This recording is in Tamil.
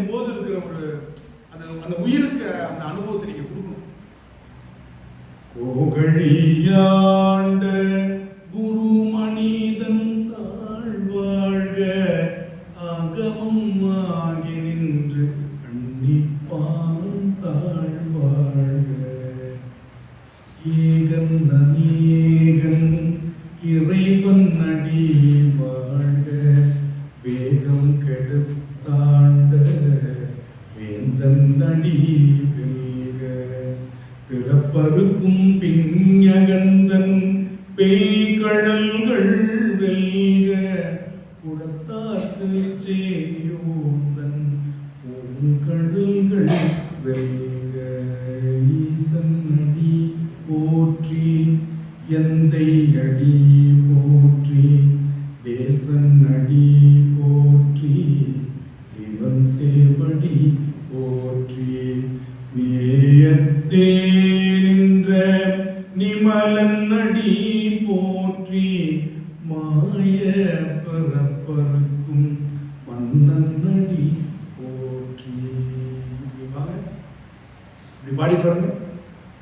செய்யும் போது இருக்கிற ஒரு அந்த அந்த உயிருக்கு அந்த அனுபவத்தை நீங்க கொடுக்கணும். கோகழியாண்ட குரு மனிதன் தாழ்வாழ்க அகமம் ஆகி நின்று கண்ணிப்பான் தாழ்வாழ்க. ஏகன் அநேகன் இறைவன் அடி வாழ்க வேந்தன் வெல்க பிறப்பருக்கும் பிஞகந்தன் பேய்கழல்கள் வெல்க குடத்தார்க்கு செய்யோந்தன் பூங்கழல்கள் வெல்க. ஈசன் அடி போற்றி எந்தை அடி போற்றி தேசன் அடி போற்றி சிவன் சேவடி போற்றி. நேயத்தே நின்ற நிமலன் அடி போற்றி. மாய பரப்பருக்கும் மன்னன் நடி போற்றி. இப்படி பாடி பாருங்க.